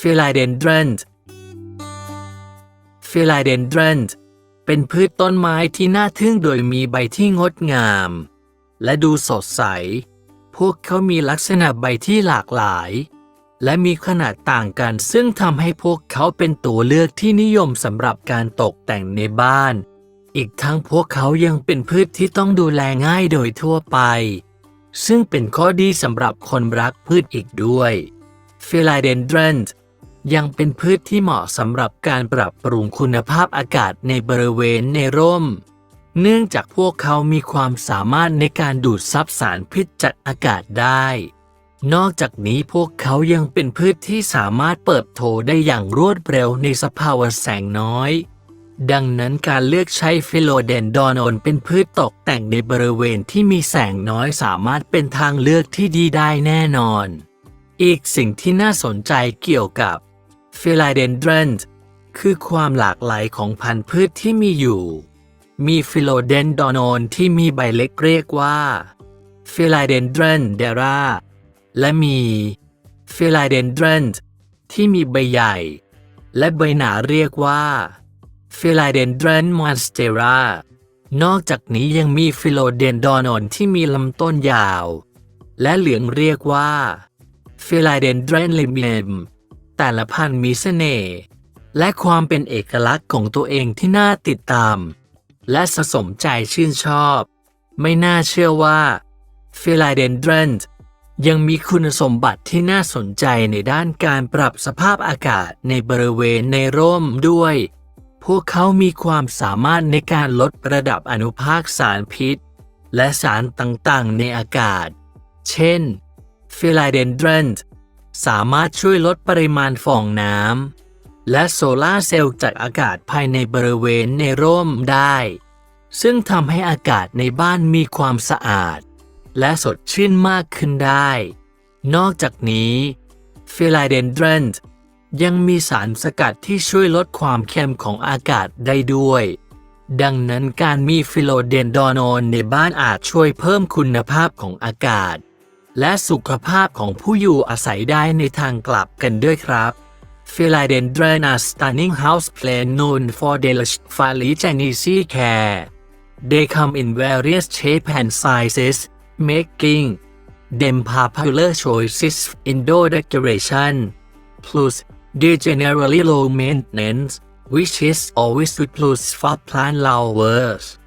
Philodendron Philodendron เป็นพืชต้นไม้ที่น่าทึ่งโดยมีใบที่งดงาม และดูสดใส พวกเขามีลักษณะใบที่หลากหลาย และมีขนาดต่างกันซึ่งทำให้พวกเขาเป็นตัวเลือกที่นิยมสำหรับการตกแต่งในบ้าน อีกทั้งพวกเขายังเป็นพืชที่ต้องดูแลง่ายโดยทั่วไป ซึ่งเป็นข้อดีสำหรับคนรักพืชอีกด้วย Philodendron ยังเป็นพืชที่เหมาะสำหรับการปรับปรุงคุณภาพอากาศในบริเวณในร่ม เนื่องจากพวกเขามีความสามารถในการดูดซับสารพิษจากอากาศได้ นอกจากนี้พวกเขายังเป็นพืชที่สามารถเปิดโตได้อย่างรวดเร็วในสภาวะแสงน้อย ดังนั้นการเลือกใช้ฟิโลเดนดอนอนเป็นพืชตกแต่งในบริเวณที่มีแสงน้อยสามารถเป็นทางเลือกที่ดีได้แน่นอน อีกสิ่งที่น่าสนใจเกี่ยวกับ Philodendron คือความหลากหลายของพันธุ์พืชที่มีอยู่ มีฟิโลเดนดอนอนที่มีใบเล็กเรียกว่า Philodendron dera และมี Philodendron ที่มีใบใหญ่ และใบหนาเรียกว่า Philodendron monstera นอกจากนี้ยังมีฟิโลเดนดอนอนที่มีลำต้นยาว และเหลืองเรียกว่า Philodendron limem แต่ละพันธุ์มีเสน่ห์และความเป็นเอกลักษณ์ของตัวเองที่น่าติดตาม และสะสมใจชื่นชอบ ไม่น่าเชื่อว่า Philodendron ยังมีคุณสมบัติที่น่าสนใจในด้านการปรับสภาพอากาศในบริเวณในร่มด้วย พวกเขามีความสามารถในการลดระดับอนุภาคสารพิษ และสารต่างๆ ในอากาศ เช่น Philodendron สามารถช่วยลดปริมาณฟองน้ำและโซลาร์เซลล์จากอากาศภายในบริเวณในร่มได้ ซึ่งทำให้อากาศในบ้านมีความสะอาด และสดชื่นมากขึ้นได้ นอกจากนี้ Philodendron ยังมีสารสกัดที่ช่วยลดความเค็มของอากาศได้ด้วย ดังนั้นการมีฟิโลเดนดอนอนในบ้านอาจช่วยเพิ่มคุณภาพของอากาศ และสุขภาพของผู้อยู่อาศัยได้ในทางกลับกันด้วยครับ Philodendron are stunning houseplant known for their lush phylogeny care. They come in various shapes and sizes, making them popular choices in indoor decoration. Plus, they generally low maintenance, which is always good plus for plant lovers.